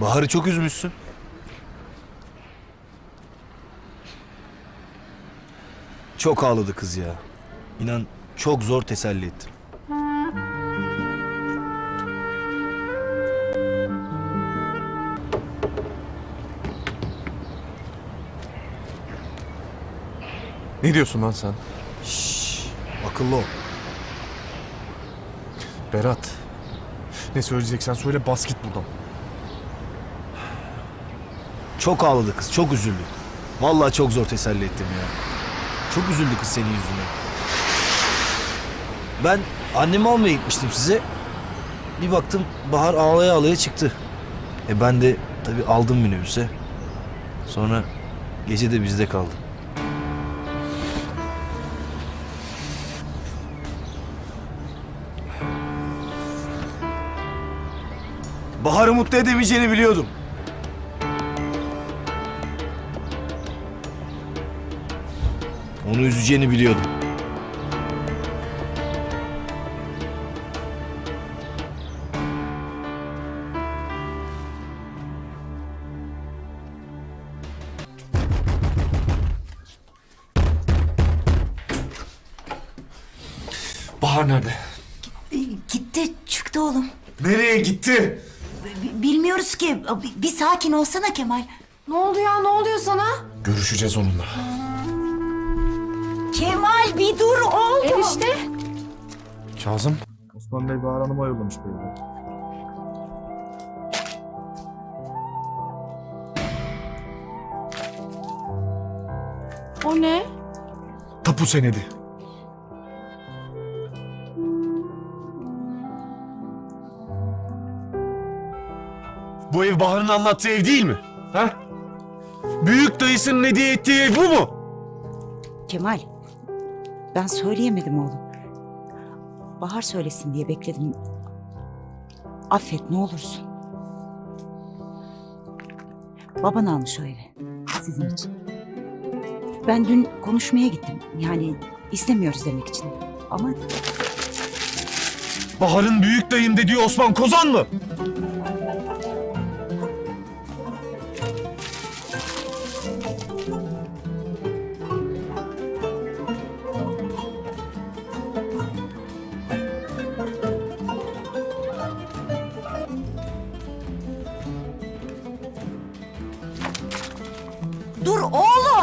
Bahar'ı çok üzmüşsün. Çok ağladı kız ya. İnan çok zor teselli ettim. Ne diyorsun lan sen? Akıllı ol. Berat. Ne söyleyeceksen söyle bas git buradan. Çok ağladı kız, çok üzüldü. Vallahi çok zor teselli ettim ya. Çok üzüldü kız senin yüzüne. Ben annemi almaya gitmiştim size. Bir baktım Bahar ağlaya ağlaya çıktı. E ben de tabii aldım minibüse. Sonra gece de bizde kaldı. Bahar'ı mutlu edemeyeceğini biliyordum. Onu üzeceğini biliyordum. Bahar nerede? E, Gitti çıktı oğlum. Nereye gitti? B- Bilmiyoruz ki. Bir, bir sakin olsana Kemal. Ne oldu ya? Ne oluyor sana? Görüşeceğiz onunla. Kemal bir dur oğlum. Enişte. Kazım. Osman Bey Bahar Hanım'a yollamış beni. O ne? Tapu senedi. Bu ev Bahar'ın anlattığı ev değil mi? Ha? Büyük dayısının hediye ettiği ev bu mu? Kemal. Ben söyleyemedim oğlum. Bahar söylesin diye bekledim. Affet ne olursun. Baban almış o evi. Sizin için. Ben dün konuşmaya gittim. Yani istemiyoruz demek için. Ama Bahar'ın büyük dayım dediği Osman Kozan mı?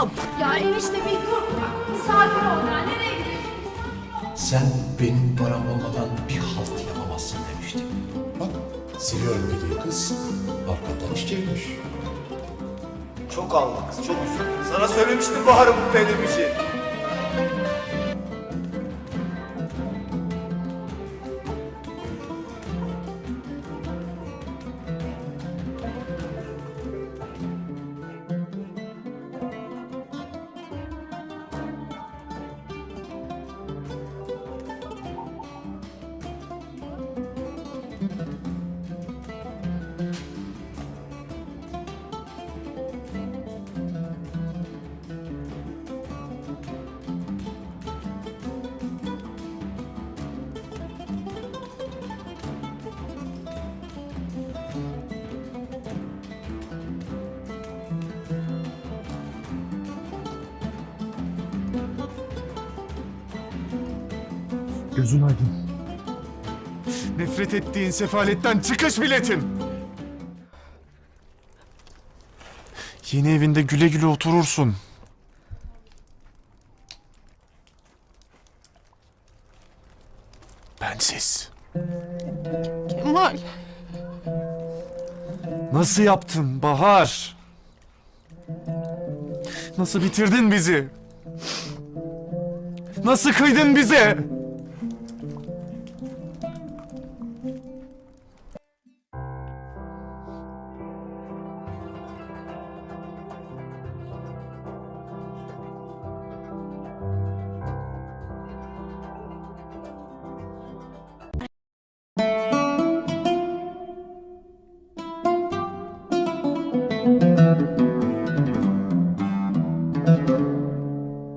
Oğlum. Ya enişte bir dur. Bir sakin ol ya. Nereye gidiyorsun? Sen benim param olmadan bir halt yapamazsın demiştim. Bak siliyorum dediği kız arkadan iş çevirmiş. Çok ağladı kız, çok üzüldü. Sana söylemiştim Bahar'ı mutlu edemeyeceğini. Gözün aydın. Nefret ettiğin sefaletten çıkış biletin. Yeni evinde güle güle oturursun. Bensiz. Kemal. Nasıl yaptın Bahar? Nasıl bitirdin bizi? Nasıl kıydın bize?